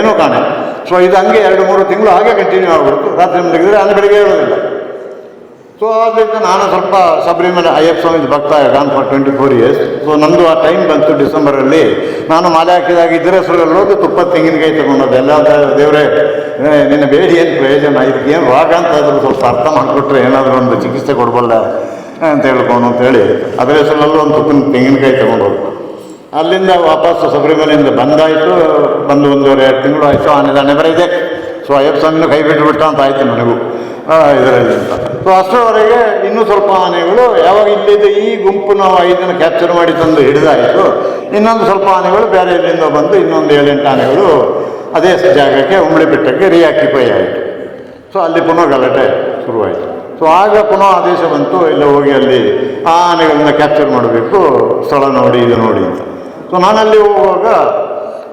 ಏನೂ ಕಾಣೆ. ಸೊ ಇದು ಹಂಗೆ ಎರಡು ಮೂರು ತಿಂಗಳು ಹಾಗೆ ಕಂಟಿನ್ಯೂ ಆಗ್ಬಿಡ್ತು. ರಾತ್ರಿ ಮಲಗಿದ್ರೆ ಅಂದ್ರೆ ಬೆಳಿಗ್ಗೆ ಹೇಳೋದಿಲ್ಲ. ಸೊ ಆದ್ದರಿಂದ ನಾನು ಸ್ವಲ್ಪ ಶಬರಿಮಲೆ ಅಯ್ಯಪ್ಪ ಸ್ವಾಮಿ ಭಕ್ತ gone for twenty four years so ನಂದು ಆ ಟೈಮ್ ಬಂತು ಡಿಸೆಂಬರಲ್ಲಿ. ನಾನು ಮಾಲೆ ಹಾಕಿದಾಗ ಇದ್ರೆ ಹೆಸರಲ್ಲಿ ತುಪ್ಪ ತೆಂಗಿನಕಾಯಿ ತಗೊಂಡೋದು. ಎಲ್ಲ ದೇವರೇ ನಿನ್ನ ಬೇಡಿ ಏನು ಪ್ರಯೋಜನ? ಇದಕ್ಕೆ ಏನು ರೋಗ ಅಂತ ಅದ್ರ ಸ್ವಲ್ಪ ಅರ್ಥ ಮಾಡಿಕೊಟ್ರೆ ಏನಾದರೂ ಒಂದು ಚಿಕಿತ್ಸೆ ಕೊಡ್ಬಲ್ಲ ಅಂತ ಹೇಳ್ಕೊಂಡು ಅಂತೇಳಿ ಅದರ ಹೆಸರಲ್ಲೂ ಒಂದು ತುಪ್ಪಿನ ತೆಂಗಿನಕಾಯಿ ತಗೊಂಡೋದು ಅಲ್ಲಿಂದ ವಾಪಸ್ಸು ಶಬರಿಮಲೆಯಿಂದ ಬಂದಾಯಿತು. ಬಂದು ಒಂದೂವರೆ ಎರಡು ತಿಂಗಳು ಆಯಿತು. ಆನೆ ದಾನೆ ಬರೀದೆ ಸೊ ಅಯ್ಯಪ್ಪ ಸ್ವಾಮಿನೂ ಕೈ ಬಿಟ್ಟುಬಿಟ್ಟ ಅಂತ ಆಯಿತು ನನಗೂ ಇದರಲ್ಲಿ ಅಂತ. ಸೊ ಅಷ್ಟರವರೆಗೆ ಇನ್ನೂ ಸ್ವಲ್ಪ ಆನೆಗಳು ಯಾವಾಗ ಇಲ್ಲಿದ್ದ ಈ ಗುಂಪು ನಾವು ಐದನ್ನು ಕ್ಯಾಪ್ಚರ್ ಮಾಡಿ ತಂದು ಹಿಡಿದಾಯಿತು. ಇನ್ನೊಂದು ಸ್ವಲ್ಪ ಆನೆಗಳು ಬೇರೆ ಇಲ್ಲಿಂದ ಬಂದು ಇನ್ನೊಂದು ಏಳೆಂಟು ಆನೆಗಳು ಅದೇ ಜಾಗಕ್ಕೆ ಉಂಬಳಿ ಬೆಟ್ಟಕ್ಕೆ ರಿಯಾಕ್ಟಿಫೈ ಆಯಿತು. ಸೊ ಅಲ್ಲಿ ಪುನಃ ಗಲಾಟೆ ಶುರುವಾಯಿತು. ಸೊ ಆಗ ಪುನಃ ಆದೇಶ ಬಂತು ಇಲ್ಲ ಹೋಗಿ ಅಲ್ಲಿ ಆ ಆನೆಗಳನ್ನ ಕ್ಯಾಪ್ಚರ್ ಮಾಡಬೇಕು. ಸ್ಥಳ ನೋಡಿ, ಇದು ನೋಡಿ ಅಂತ. ಸೊ ನಾನಲ್ಲಿ ಹೋಗುವಾಗ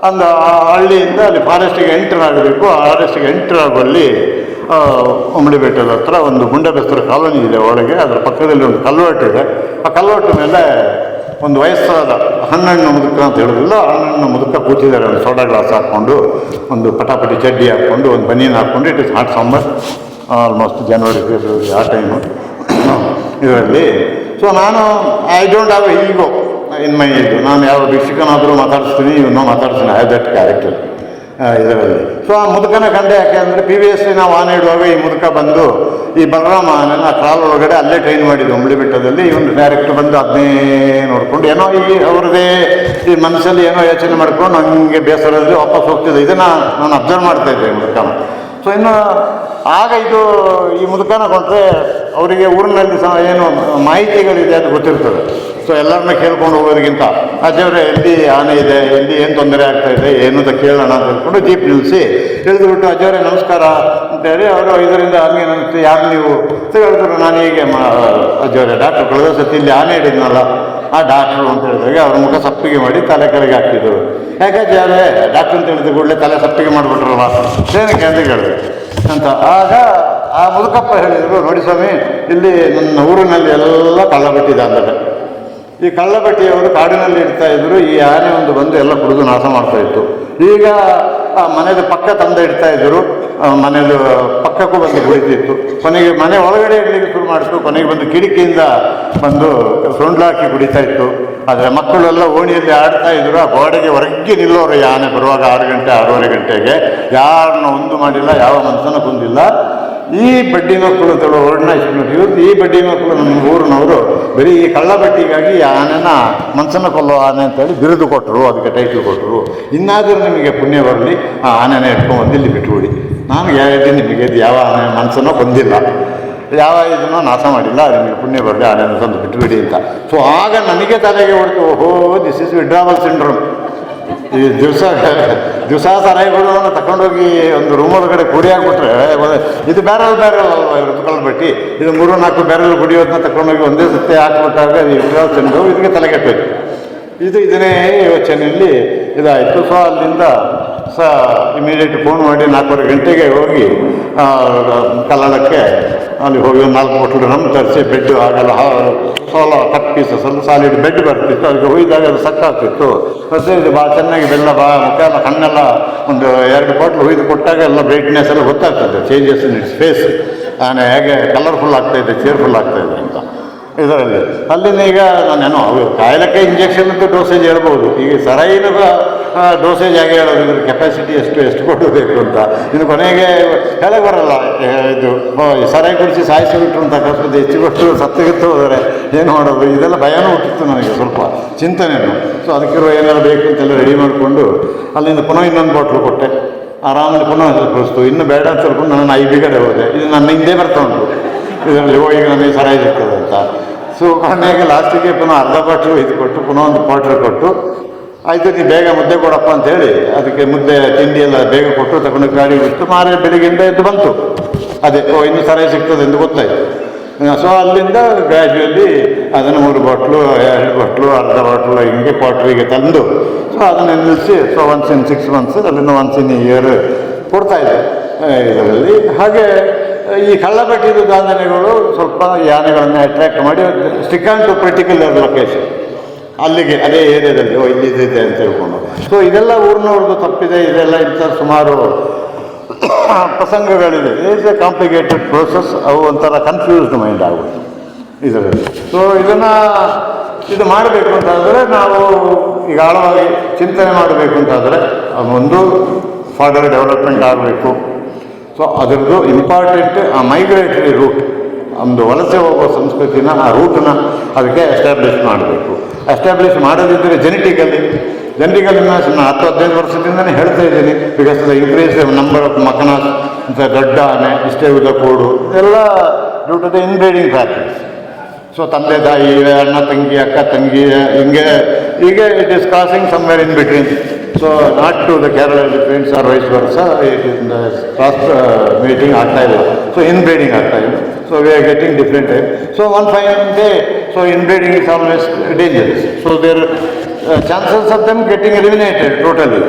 ಅಂದ ಹಳ್ಳಿಯಿಂದ ಅಲ್ಲಿ ಫಾರೆಸ್ಟಿಗೆ ಎಂಟರ್ ಆಗಬೇಕು. ಆ ಫಾರೆಸ್ಟಿಗೆ ಎಂಟರ್ ಆಗುವಲ್ಲಿ ಉಮ್ಮಡಿ ಬೆಟ್ಟದ ಹತ್ರ ಒಂದು ಗುಂಡಬೆಸ್ತರ ಕಾಲೋನಿ ಇದೆ ಒಳಗೆ. ಅದರ ಪಕ್ಕದಲ್ಲಿ ಒಂದು ಕಲ್ವರ್ಟ್ ಇದೆ. ಆ ಕಲ್ವರ್ಟ್ ಮೇಲೆ ಒಂದು ವಯಸ್ಸಾದ ಹಣ್ಣಣ್ಣು ಮುದುಕ ಅಂತ ಹೇಳೋದಿಲ್ಲ ಹಣ್ಣಣ್ಣು ಮುದುಕ ಕೂತಿದ್ದಾರೆ. ಒಂದು ಸೋಡಾ ಗ್ಲಾಸ್ ಹಾಕ್ಕೊಂಡು, ಒಂದು ಪಟಾಪಟಿ ಚಡ್ಡಿ ಹಾಕ್ಕೊಂಡು, ಒಂದು ಬನಿಯನ್ನು ಹಾಕ್ಕೊಂಡು, it is hot summer almost January, February ಆ ಟೈಮು ಇದರಲ್ಲಿ. ಸೊ ನಾನು I don't have ego in my ಇದು ನಾನು ಯಾವ ಭಿಕ್ಷಕನಾದರೂ ಮಾತಾಡಿಸ್ತೀನಿ ಇವನ್ನ ಮಾತಾಡ್ತೀನಿ ಐ ದಟ್ ಕ್ಯಾರೆಕ್ಟರ್ ಇದರಲ್ಲಿ. ಸೊ ಆ ಮುದುಕನ ಕಂಡೆ ಯಾಕೆ ಅಂದರೆ ಪಿ ವಿ ಎಸ್ ನಾವು ಆನೆ ಇಡುವಾಗ ಈ ಮುದುಕ ಬಂದು, ಈ ಬಲರಾಮ ಆನೆನ ಟ್ರಾಲ್ ಒಳಗಡೆ ಅಲ್ಲೇ ಟ್ರೈನ್ ಮಾಡಿದ್ದು ಬೆಟ್ಟದಲ್ಲಿ. ಇವನು ಡೈರೆಕ್ಟ್ ಬಂದು ಅದನ್ನೇ ನೋಡಿಕೊಂಡು, ಏನೋ ಈ ಅವ್ರದ್ದೇ ಈ ಮನಸ್ಸಲ್ಲಿ ಏನೋ ಯೋಚನೆ ಮಾಡ್ಕೊಂಡು ನನಗೆ ಬೇಸರದಲ್ಲಿ ವಾಪಸ್ ಹೋಗ್ತಿದ್ದೆ. ಇದನ್ನು ನಾನು ಅಬ್ಸರ್ವ್ ಮಾಡ್ತಾ ಇದ್ದೆ ಮುದುಕನ. ಸೊ ಇನ್ನು ಆಗ ಇದು ಈ ಮುದುಕನ ಕೊಟ್ಟರೆ ಅವರಿಗೆ ಊರಿನಲ್ಲಿ ಸಹ ಏನು ಮಾಹಿತಿಗಳಿದೆ ಅಂತ ಗೊತ್ತಿರ್ತದೆ. ಸೊ ಎಲ್ಲರನ್ನ ಕೇಳ್ಕೊಂಡು ಹೋಗೋರಿಗಿಂತ ಅಜ್ಜವ್ರೆ ಎಲ್ಲಿ ಆನೆ ಇದೆ, ಎಲ್ಲಿ ಏನು ತೊಂದರೆ ಆಗ್ತಾ ಇದೆ ಏನು ಅಂತ ಕೇಳೋಣ ಅಂತ ಹೇಳ್ಕೊಂಡು ಜೀಪ್ ನಿಲ್ಲಿಸಿ ತಿಳಿದುಬಿಟ್ಟು ಅಜ್ಜವರೇ ನಮಸ್ಕಾರ ಅಂತೇಳಿ ಅವರು ಇದರಿಂದ ಹಂಗೆ ನನಗೆ ಯಾರು ನೀವು? ಹೇಳಿದ್ರು, ನಾನು ಹೀಗೆ ಮಾ ಡಾಕ್ಟರ್ ಡಾಕ್ಟ್ರು ಕಳೆದ ಸತಿ ಇಲ್ಲಿ ಆನೆ ಹಿಡಿದ್ನಲ್ಲ, ಆ ಡಾಕ್ಟ್ರು ಅಂತ ಹೇಳಿದಾಗ ಅವ್ರ ಮುಖ ಸಪ್ಪಿಗೆ ಮಾಡಿ ತಲೆ ಕೆಳಗೆ ಹಾಕ್ತಿದ್ರು. ಯಾಕೆ ಅಜ್ಜವ್ರೆ ಡಾಕ್ಟ್ರು ಅಂತ ಹೇಳಿದ ಕೂಡಲೇ ತಲೆ ಸಪ್ಪಿಗೆ ಮಾಡಿಬಿಟ್ರಲ್ಲ ಏನಕ್ಕೆ ಅಂತ ಕೇಳಿದೆ ಅಂತ ಆಗ ಆ ಮುದುಕಪ್ಪ ಹೇಳಿದರು, ನೋಡಿ ಸ್ವಾಮಿ, ಇಲ್ಲಿ ನನ್ನ ಊರಿನಲ್ಲಿ ಎಲ್ಲ ಕಳ್ಳಬಟ್ಟಿದೆ ಅಂದರೆ. ಈ ಕಳ್ಳಬಟ್ಟಿಯವರು ಕಾಡಿನಲ್ಲಿ ಇಡ್ತಾ ಇದ್ರು, ಈ ಆನೆ ಒಂದು ಬಂದು ಎಲ್ಲ ಕುಡಿದು ನಾಶ ಮಾಡ್ತಾ ಇತ್ತು. ಈಗ ಆ ಮನೆಯದು ಪಕ್ಕ ತಂದೆ ಇಡ್ತಾ ಇದ್ರು, ಆ ಮನೆದು ಪಕ್ಕಕ್ಕೂ ಬಂದು ಕುಳಿತಿತ್ತು ಕೊನೆಗೆ ಮನೆ ಒಳಗಡೆ ಇಡಲಿಕ್ಕೆ ಶುರು ಮಾಡಿತು ಕೊನೆಗೆ ಬಂದು ಕಿಟಕಿಯಿಂದ ಬಂದು ಸೊಂಡ್ಲಾಕಿ ಕುಡಿತಾ ಇತ್ತು. ಆದರೆ ಮಕ್ಕಳೆಲ್ಲ ಓಣಿಯಲ್ಲಿ ಆಡ್ತಾ ಇದ್ರು, ಆ ಗೋಡೆಗೆ ಹೊರಗೆ ನಿಲ್ಲೋರು ಈ ಆನೆ ಬರುವಾಗ ಆರು ಗಂಟೆ, ಆರೂವರೆ ಗಂಟೆಗೆ. ಯಾರನ್ನ ಒಂದು ಮಾಡಿಲ್ಲ, ಯಾವ ಮನಸ್ಸನ್ನು ಕುಂದಿಲ್ಲ. ಈ ಬಡ್ಡಿ ಮಕ್ಕಳು ವರ್ಣ ಇವತ್ತು ಈ ಬಡ್ಡಿ ಮಕ್ಕಳು ನಮ್ಮ ಊರಿನವರು ಬರೀ ಈ ಕಳ್ಳ ಬಟ್ಟಿಗಾಗಿ ಆನೆನ ಮನ್ಸನ್ನ ಕೊಲ್ಲೋ ಆನೆ ಅಂತೇಳಿ ಬಿರುದು ಕೊಟ್ಟರು, ಅದಕ್ಕೆ ಟೈಟ್ಲ್ ಕೊಟ್ಟರು. ಇನ್ನಾದರೂ ನಿಮಗೆ ಪುಣ್ಯ ಬರಲಿ, ಆ ಆನೆನ ಇಟ್ಕೊಂಡು ಇಲ್ಲಿ ಬಿಟ್ಟುಬಿಡಿ ನಾನು ಗ್ಯಾರಂಟಿ ನಿಮಗೆ ಯಾವ ಆನೆ ಮನುಷ್ಯನೋ ಬಂದಿಲ್ಲ. ಯಾವ ಇದನ್ನೋ ನಾಶ ಮಾಡಿಲ್ಲ ನಿಮಗೆ ಪುಣ್ಯ ಬರಲಿ, ಆನೆನ ತಂದು ಬಿಟ್ಟುಬಿಡಿ ಅಂತ. ಸೊ ಆಗ ನನಗೆ ತಲೆಗೆ ಹೊಡ್ತು ಓಹೋ ದಿಸ್ ಇಸ್ ವಿಡ್ರಾವಲ್ ಸಿಂಡ್ರೋಮ್ ಈ ದಿವಸ ದಿವಸ ಸರಾಯಿಗಳನ್ನು ತಗೊಂಡೋಗಿ ಒಂದು ರೂಮ್ ಒಳಗಡೆ ಕುಡಿ ಹಾಕ್ಬಿಟ್ರೆ ಇದು ಬೇರೆ ಬೇರೆ ಅಲ್ವಾ ಬಿಟ್ಟು ಇದು ಮೂರು ನಾಲ್ಕು ಬೇರೆ ಕುಡಿಯೋದನ್ನ ತಗೊಂಡೋಗಿ ಒಂದೇ ಸತಿ ಹಾಕ್ಬಿಟ್ಟಾಗ ಇದು ಇದಕ್ಕೆ ತಲೆಗೆಟ್ಟೋಯ್ತು ಇದು ಇದನ್ನೇ ಯೋಚನೆಯಲ್ಲಿ ಇದಾಯಿತು. ಸೊ ಅಲ್ಲಿಂದ ಸ ಇಮಿಡಿಯೇಟ್ ಫೋನ್ ಮಾಡಿ ನಾಲ್ಕೂವರೆ ಗಂಟೆಗೆ ಹೋಗಿ ಕಲ್ಲಡಕ್ಕೆ ಅಲ್ಲಿ ಹೋಗಿ ನಾಲ್ಕು ಹೋಟ್ಲು ನಮ್ಮ ತರಿಸಿ ಬೆಡ್ ಆಗಲ್ಲ ಸೋಲ ಕಟ್ ಪೀಸ್ ಅಲ್ಲಿ ಸಾಲಿಡ್ ಬೆಡ್ ಬರ್ತಿತ್ತು. ಅದಕ್ಕೆ ಹೊಯ್ದಾಗ ಅದು ಸಕ್ಕಾಗ್ತಿತ್ತು ಇದು ಭಾಳ ಚೆನ್ನಾಗಿ ಬೆಲ್ಲ ಬಾ ಮುಖ ಎಲ್ಲ ಕಣ್ಣೆಲ್ಲ ಒಂದು ಎರಡು ಬಾಟ್ಲು ಹುಯ್ದು ಕೊಟ್ಟಾಗ ಎಲ್ಲ ಬ್ರೈಟ್ನೆಸ್ ಎಲ್ಲ ಗೊತ್ತಾಗ್ತದೆ. ಚೇಂಜಸ್ ಇನ್ ಇಟ್ಸ್ ಫೇಸ್ ನಾನು ಹೇಗೆ ಕಲರ್ಫುಲ್ ಆಗ್ತಾ ಇದೆ ಚೇರ್ಫುಲ್ ಆಗ್ತಾಯಿದೆ ಅಂತ. ಇದರಲ್ಲಿ ಅಲ್ಲಿಂದ ಈಗ ನಾನೇನೋ ಇಂಜೆಕ್ಷನ್ ಅಂತ ಡೋಸೇಜ್ ಹೇಳ್ಬೋದು. ಈಗ ಸರೈನ ಡೋಸೇಜ್ ಆಗಿ ಹೇಳೋದು ಇದ್ರ ಕೆಪಾಸಿಟಿ ಎಷ್ಟು ಎಷ್ಟು ಕೊಡಬೇಕು ಅಂತ. ಇನ್ನು ಕೊನೆಗೆ ಹೇಳಕ್ಕೆ ಬರಲ್ಲ ಇದು ಸರಾಯಿ ಕುಡಿಸಿ ಸಾಯಿಸಿ ಬಿಟ್ರು ಅಂತ ಕಷ್ಟದ ಹೆಚ್ಚು ಕೊಟ್ಟು ಸತ್ತಗಿತ್ತು ಹೋದರೆ ಏನು ಮಾಡೋದು? ಇದೆಲ್ಲ ಭಯನೂ ಹುಟ್ಟಿತ್ತು ನನಗೆ ಸ್ವಲ್ಪ ಚಿಂತನೆಯನ್ನು. ಸೊ ಅದಕ್ಕಿರುವ ಏನಾರು ಬೇಕು ಅಂತೆಲ್ಲ ರೆಡಿ ಮಾಡಿಕೊಂಡು, ಅಲ್ಲಿಂದ ಪುನಃ ಇನ್ನೊಂದು ಬಾಟ್ಲು ಕೊಟ್ಟೆ. ಆರಾಮಲ್ಲಿ ಪುನಃ ಕಳಿಸ್ತು ಇನ್ನು ಬೇಡ ಅಂತ ಹೇಳ್ಕೊಂಡು ನಾನು ಐ ಕಡೆ ಹೋದೆ. ಇದು ನನ್ನ ಹಿಂದೆ ಬರ್ತಾ ಉಂಟು. ಇದರಲ್ಲಿ ಹೋಗಿ ನಮಗೆ ಸರಾಯಿ ಸಿಗ್ತದೆ ಅಂತ. ಸೊ ಕೊನೆಗೆ ಲಾಸ್ಟಿಗೆ ಪುನಃ ಅರ್ಧ ಬಾಟ್ಲು ಇದು ಕೊಟ್ಟು, ಪುನಃ ಒಂದು ಕ್ವಾರ್ಟರ್ ಕೊಟ್ಟು ಆಯಿತು ನೀವು ಬೇಗ ಮುದ್ದೆ ಕೊಡಪ್ಪ ಅಂತೇಳಿ ಅದಕ್ಕೆ ಮುದ್ದೆ, ತಿಂಡಿ ಎಲ್ಲ ಬೇಗ ಕೊಟ್ಟು ತಗೊಂಡು ಗಾಡಿ ಬಿಟ್ಟು ಮಾರೇ ಬೆಳಿಗ್ಗೆಯಿಂದ ಎದ್ದು ಬಂತು. ಅದೇ, ಓ, ಇನ್ನು ಸರಿ ಸಿಗ್ತದೆ ಎಂದು ಗೊತ್ತಾಯಿತು. ಸೊ ಅಲ್ಲಿಂದ ಗ್ರ್ಯಾಜುವಲಿ ಅದನ್ನು ಮೂರು ಬಾಟ್ಲು, ಎರಡು ಬಾಟ್ಲು, ಅರ್ಧ ಬಾಟ್ಲು, ಹಿಂಗೆ ಕ್ವಾಟ್ರಿಗೆ ತಂದು ಸೊ ಅದನ್ನು ನಿಲ್ಲಿಸಿ so once in six months ಅಲ್ಲಿಂದ ಒನ್ಸ್ ಇನ್ ಇಯರ್ ಕೊಡ್ತಾ ಇದೆ ಇದರಲ್ಲಿ ಹಾಗೆ, ಈ ಕಳ್ಳಪಟ್ಟಿದ ದಾಂಧನೆಗಳು ಸ್ವಲ್ಪ ಯಾನೆಗಳನ್ನು ಅಟ್ರ್ಯಾಕ್ಟ್ ಮಾಡಿ stick on to particular location ಅಲ್ಲಿಗೆ ಅದೇ ಏರಿಯಾದಲ್ಲಿ, ಓ, ಇಲ್ಲಿ ಇದೆ ಅಂತ ಹೇಳ್ಕೊಂಡು ಸೊ ಇದೆಲ್ಲ ಊರಿನವ್ರದ್ದು ತಪ್ಪಿದೆ. ಇದೆಲ್ಲ ಇಂಥ ಸುಮಾರು ಪ್ರಸಂಗಗಳಿದೆ. ಇಟ್ಸ್ ಎ ಕಾಂಪ್ಲಿಕೇಟೆಡ್ ಪ್ರೋಸೆಸ್ ಅವು ಒಂಥರ ಕನ್ಫ್ಯೂಸ್ಡ್ ಮೈಂಡ್ ಆಗುತ್ತೆ ಇದರಲ್ಲಿ. ಸೊ ಇದನ್ನು ಇದು ಮಾಡಬೇಕು ಅಂತಾದರೆ ನಾವು ಈಗ ಆಳವಾಗಿ ಚಿಂತನೆ ಮಾಡಬೇಕು ಅಂತಾದರೆ ಒಂದು ಫರ್ದರ್ ಡೆವಲಪ್ಮೆಂಟ್ ಆಗಬೇಕು. ಸೊ ಅದರದ್ದು ಇಂಪಾರ್ಟೆಂಟ್ ಆ ಮೈಗ್ರೇಟರಿ ರೂಟ್ ಒಂದು ವಲಸೆ ಹೋಗುವ ಸಂಸ್ಕೃತಿನ ಆ ರೂಟನ್ನ ಅದಕ್ಕೆ ಎಸ್ಟಾಬ್ಲಿಷ್ ಮಾಡಬೇಕು. ಎಸ್ಟಾಬ್ಲಿಷ್ ಮಾಡೋದಿದ್ದರೆ ಜೆನೆಟಿಕಲಿ ಜೆನೆಟಿಕಲಿ ನಾನು ಹತ್ತು, ಹದಿನೈದು ವರ್ಷದಿಂದನೇ ಹೇಳ್ತಾ ಇದ್ದೀನಿ. Because the increase number of ಮಕನ ದೊಡ್ಡ ಆನೆ ಇಷ್ಟೇ ಉದ್ದ ಕೋಡು, ಎಲ್ಲ due to the inbreeding factories so ತಂದೆ, ತಾಯಿ ಅಣ್ಣ, ತಂಗಿ, ಅಕ್ಕ, ತಂಗಿ, ಹಿಂಗೆ, ಹೀಗೆ it is crossing somewhere in between so not to the Kerala friends are vice versa it the cross meeting ಆಗ್ತಾ ಇಲ್ಲ. ಸೊ ಇನ್ ಬ್ರೀಡಿಂಗ್ ಆಗ್ತಾ ಇಲ್ಲ so we are getting different type so one fine day so inbreeding is always dangerous so there chances of them getting eliminated totally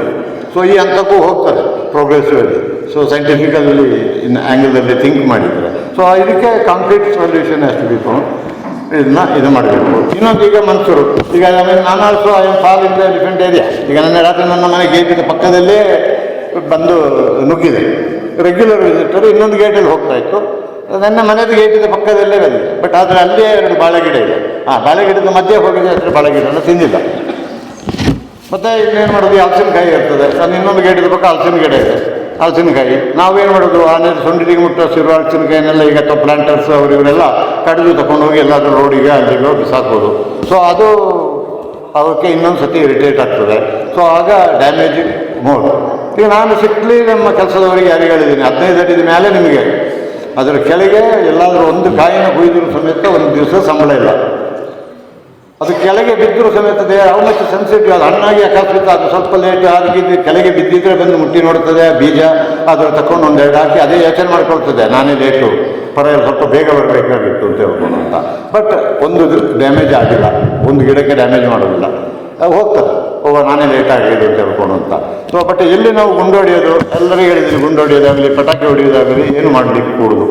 so ಈ ಹಂತಕ್ಕೂ ಹೋಗ್ತಾರೆ progressively so scientifically in ಆ್ಯಂಗಲಲ್ಲಿ think ಮಾಡಿದ್ದಾರೆ so ಇದಕ್ಕೆ concrete solution ಅಷ್ಟು ಬೇಕು ಇದನ್ನ ಇದು ಮಾಡಬೇಕು. ಇನ್ನೊಂದು ಈಗ ಮನ್ಸೂರು. ಈಗ ನಾನು also I fall in different area ಈಗ ನನ್ನ ರಾತ್ರಿ ನನ್ನ ಮನೆ ಗೇಟಿನ ಪಕ್ಕದಲ್ಲೇ ಬಂದು ನುಗ್ಗಿದೆ. ರೆಗ್ಯುಲರ್ ವಿಸಿಟರ್ ಇನ್ನೊಂದು ಗೇಟಲ್ಲಿ ಹೋಗ್ತಾ ಇತ್ತು. ನನ್ನ ಮನೆಯದು ಗೇಟಿನ ಪಕ್ಕದಲ್ಲೇ ಬಂದಿದೆ ಬಟ್ ಆದರೆ ಅಲ್ಲೇ ಎರಡು ಬಾಳೆ ಗಿಡ ಇದೆ. ಆ, ಬಾಳೆಗಿಡದ ಮಧ್ಯೆ ಹೋಗಿದೆ ಅಷ್ಟು ಬಾಳೆ ಗಿಡನ ತಿಂದಿಲ್ಲ. ಮತ್ತೆ ಇನ್ನೇನು ಮಾಡೋದು? ಹಲಸಿನಕಾಯಿ ಇರ್ತದೆ. ನಾನು ಇನ್ನೊಂದು ಗೇಟಿದ ಪಕ್ಕ ಹಲಸಿನ ಗಿಡ ಇದೆ. ಹಲಸಿನಕಾಯಿ ನಾವೇನು ಮಾಡೋದು? ಆನೆ ಸೊಂಡಿಗೆ ಮುಟ್ಟಿಸಿರುವ ಹಲಸಿನಕಾಯಿನೆಲ್ಲ ಈಗ ಅಥವಾ ಪ್ಲಾಂಟರ್ಸ್ ಅವರು ಇವರೆಲ್ಲ ಕಡಿದು ತಗೊಂಡೋಗಿ ಎಲ್ಲಾದರೂ ರೋಡಿಗೆ ಅಲ್ಲಿಗೆ ಸಾಕ್ಬೋದು. ಸೊ ಅದು ಅವಕ್ಕೆ ಇನ್ನೊಂದು ಸತಿ ಇರಿಟೇಟ್ ಆಗ್ತದೆ. ಸೊ ಆಗ ಡ್ಯಾಮೇಜ್ ಮೋಡ್ ಈಗ ನಾನು ಸಿಕ್ಲಿ ನಮ್ಮ ಕೆಲಸದವರಿಗೆ ಯಾರಿಗೆ ಹೇಳಿದ್ದೀನಿ? ಹದಿನೈದು ಅಡಿದ ಮೇಲೆ ನಿಮಗೆ. ಅದರ ಕೆಳಗೆ ಎಲ್ಲಾದರೂ ಒಂದು ಕಾಯಿನ ಕೊಯ್ದರೂ ಸಮೇತ ಒಂದು ದಿವಸ ಸಂಬಳ ಇಲ್ಲ. ಅದು ಕೆಳಗೆ ಬಿದ್ದರೂ ಸಮೇತ ದೇಹ ಮಚ್ ಸೆನ್ಸಿಟಿವ್ ಅದು ಹಣ್ಣಾಗಿ ಅಕಸ್ಮಿತ ಅದು ಸ್ವಲ್ಪ ಲೇಟ್ ಆಗಿದ್ದು ಕೆಳಗೆ ಬಿದ್ದಿದ್ರೆ ಬಂದು ಮುಟ್ಟಿ ನೋಡ್ತದೆ, ಬೀಜ ಅದರ ತಕೊಂಡು ಒಂದೆರಡು ಹಾಕಿ ಅದೇ ಯೋಚನೆ ಮಾಡ್ಕೊಳ್ತದೆ, ನಾನೇ ಲೇಟು ಪರವಾಗಿಲ್ಲ, ಸ್ವಲ್ಪ ಬೇಗ ಬರಬೇಕಾಗಿತ್ತು ಅಂತ ಹೇಳ್ಕೊಂಡು ಅಂತ. ಬಟ್ ಒಂದು ಡ್ಯಾಮೇಜ್ ಆಗಿಲ್ಲ, ಒಂದು ಗಿಡಕ್ಕೆ ಡ್ಯಾಮೇಜ್ ಮಾಡೋದಿಲ್ಲ ಹೋಗ್ತದೆ ಓ, ನಾನೇ ಲೇಟ್ ಆಗಿದೆ ಅಂತ ಹೇಳ್ಕೊಂಡು ಅಂತ. ಸೊ ಬಟ್ ಎಲ್ಲಿ ನಾವು ಗುಂಡು ಹೊಡೆಯೋದು? ಎಲ್ಲರಿಗೂ ಹೇಳಿದ್ದೀನಿ ಗುಂಡು ಹೊಡೆಯೋದಾಗಲಿ, ಪಟಾಕಿ ಹೊಡೆಯೋದಾಗಲಿ, ಏನು ಮಾಡಲಿಕ್ಕೆ ಕೂಡುದು?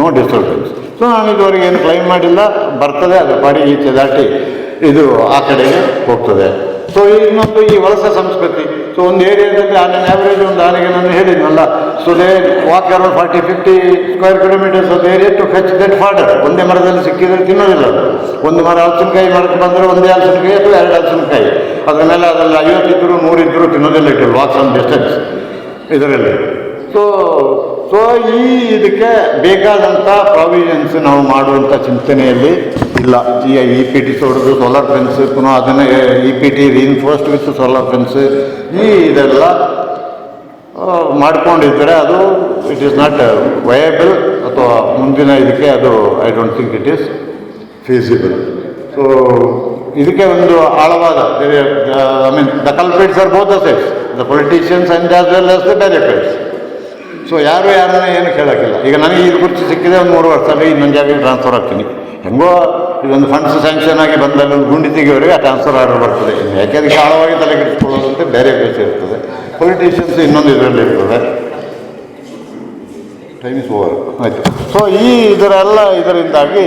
ನೋ ಡಿಸ್ಟರ್ಬೆನ್ಸ್ ಸೊ ನಾನು ಇದುವರೆಗೆ ಏನು ಕ್ಲೈಮ್ ಮಾಡಿಲ್ಲ. ಬರ್ತದೆ, ಅದು ಪಾಡಿ ಈಚೆ ದಾಟಿ ಇದು ಆ ಕಡೆಗೆ ಹೋಗ್ತದೆ. ಸೊ ಇನ್ನೊಂದು ಈ ವಲಸೆ ಸಂಸ್ಕೃತಿ. ಸೊ ಒಂದು ಏರಿಯಾದಲ್ಲಿ ಆನೆ ಆ್ಯಾವ್ರೇಜ್ ಒಂದು ಆನೆಗೆ ನಾನು ಹೇಳಿದ್ನಲ್ಲ. So they walk around forty fifty square kilometres ಅದು area to fetch that fodder ಒಂದೇ ಮರದಲ್ಲಿ ಸಿಕ್ಕಿದ್ರೆ ತಿನ್ನೋದಿಲ್ಲ ಒಂದು ಮರ ಹಲಸಿನಕಾಯಿ ಮರಕ್ಕೆ ಬಂದರೆ ಒಂದೇ ಹಲಸಿನಕಾಯಿ ಅಥವಾ ಎರಡು ಹಲಸಿನಕಾಯಿ. ಅದರ ಮೇಲೆ ಅದರಲ್ಲಿ ಐವತ್ತಿದ್ದರೂ ನೂರಿದ್ದರೂ ತಿನ್ನೋದಿಲ್ಲ ಇಟ್ಟು ವಾಕ್ಸ್ ಆನ್ ಡಿಸ್ಟೆನ್ಸ್ ಇದರಲ್ಲಿ. ಸೊ ಸೊ ಈ ಇದಕ್ಕೆ ಬೇಕಾದಂಥ ಪ್ರಾವಿಷನ್ಸ್ ನಾವು ಮಾಡುವಂಥ ಚಿಂತನೆಯಲ್ಲಿ ಇಲ್ಲ. ಈಗ ಇ ಪಿ ಟಿ ಹೊಡೆದು ಸೋಲಾರ್ ಫೆನ್ಸ್ ಪುನಃ ಅದನ್ನೇ E P T reinforced with solar fence ಈ ಇದೆಲ್ಲ ಮಾಡಿಕೊಂಡಿದ್ದರೆ ಅದು ಇಟ್ ಈಸ್ ನಾಟ್ ವಯಬಲ್ ಅಥವಾ ಮುಂದಿನ ಇದಕ್ಕೆ ಅದು I don't think it is feasible so ಇದಕ್ಕೆ ಒಂದು ಆಳವಾದ I mean the culprits are both the the politicians and as well as the directors so ಯಾರು ಯಾರನ್ನ ಏನು ಕೇಳೋಕ್ಕಿಲ್ಲ. ಈಗ ನನಗೆ ಇದು ಕುರ್ಚಿ ಸಿಕ್ಕಿದೆ, ಒಂದು ಮೂರು ವರ್ಷದಲ್ಲಿ ಇನ್ನೊಂದು ಜಾಗಕ್ಕೆ ಟ್ರಾನ್ಸ್ಫರ್ ಆಗ್ತೀನಿ. ಹೆಂಗೋ ಇದೊಂದು ಫಂಡ್ಸ್ ಸ್ಯಾಂಕ್ಷನ್ ಆಗಿ ಬಂದಲ್ಲಿ ಒಂದು ಗುಂಡಿ ತೆಗೆಯೋರಿಗೆ ಆ ಟ್ರಾನ್ಸ್ಫರ್ ಆರ್ಡರ್ ಬರ್ತದೆ. ಯಾಕೆ ಅದಕ್ಕೆ ಆಳವಾಗಿ ತಲೆ ಕೆಡಿಸ್ಕೊಳ್ಳೋದು ಬೇರೆ ಕೆಲಸ ಇರ್ತದೆ. ಪೊಲಿಟಿಷಿಯನ್ಸ್ ಇನ್ನೊಂದು ಇದರಲ್ಲಿ ಇರ್ತದೆ. ಟೈಮ್ ಇಸ್ ಓವರ್ ಆಯಿತು. ಸೊ ಈ ಇದರೆಲ್ಲ ಇದರಿಂದಾಗಿ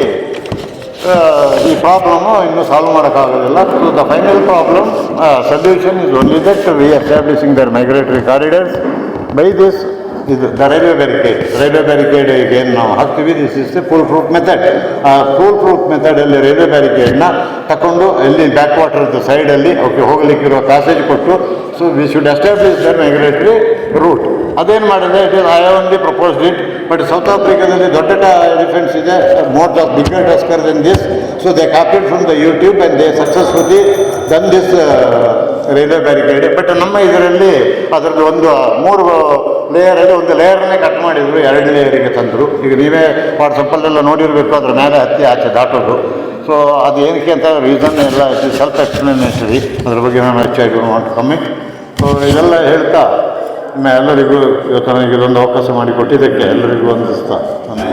ಈ ಪ್ರಾಬ್ಲಮ್ಮು ಇನ್ನೂ ಸಾಲ್ವ್ ಮಾಡೋಕ್ಕಾಗೋದಿಲ್ಲ. So the final problem solution is only that we establishing their migratory corridors by this ಇದು the railway barricade railway barricade ಏನು ನಾವು ಹಾಕ್ತೀವಿ. This is full proof method ಆ ಫುಲ್ ಪ್ರೂಫ್ ಮೆಥಡಲ್ಲಿ ರೈಲ್ವೆ ಬ್ಯಾರಿಕೇಡ್ನ ತಗೊಂಡು ಇಲ್ಲಿ ಬ್ಯಾಕ್ ವಾಟರ್ದು ಸೈಡಲ್ಲಿ ಅವಕ್ಕೆ ಹೋಗಲಿಕ್ಕಿರುವ ಪ್ಯಾಸೇಜ್ ಕೊಟ್ಟು so we should establish the migratory route ಅದೇನು ಮಾಡಿದೆ it is I only proposed it but south ಆಫ್ರಿಕಾದಲ್ಲಿ ದೊಡ್ಡ ಡಿಫೆನ್ಸ್ ಇದೆ more the bigger tusker then this so they copied from the YouTube and they successfully done this railway barricade but ನಮ್ಮ ಇದರಲ್ಲಿ ಅದರದ್ದು ಒಂದು ಮೂರು ಲೇಯರಲ್ಲಿ ಒಂದು ಲೇಯರ್ನೇ ಕಟ್ ಮಾಡಿದ್ರು ಎರಡು ಲೇಯರಿಗೆ ತಂದರು. ಈಗ ನೀವೇ ವಾಟ್ಸಪ್ಪಲ್ಲೆಲ್ಲ ನೋಡಿರಬೇಕು, ಅದ್ರ ಮೇಲೆ ಹತ್ತಿ ಆಚೆ ದಾಟೋದು. ಸೊ ಅದು ಏನಕ್ಕೆ ಅಂತ ರೀಸನ್ ಎಲ್ಲ ಸೆಲ್ಫ್ ಎಕ್ಸ್ಪ್ಲನೇಟರಿ ಅದ್ರ ಬಗ್ಗೆ ನಾನು ಹೆಚ್ಚಾಗಿ ವಾಂಟ್ ಕಮ್ಮಿ. ಸೊ ಇದೆಲ್ಲ ಹೇಳ್ತಾ ಎಲ್ಲರಿಗೂ ಇವತ್ತು ನನಗೆ ಇದೊಂದು ಅವಕಾಶ ಮಾಡಿಕೊಟ್ಟಿದ್ದಕ್ಕೆ ಎಲ್ಲರಿಗೂ ಅನ್ನಿಸ್ತಾ ನಾನು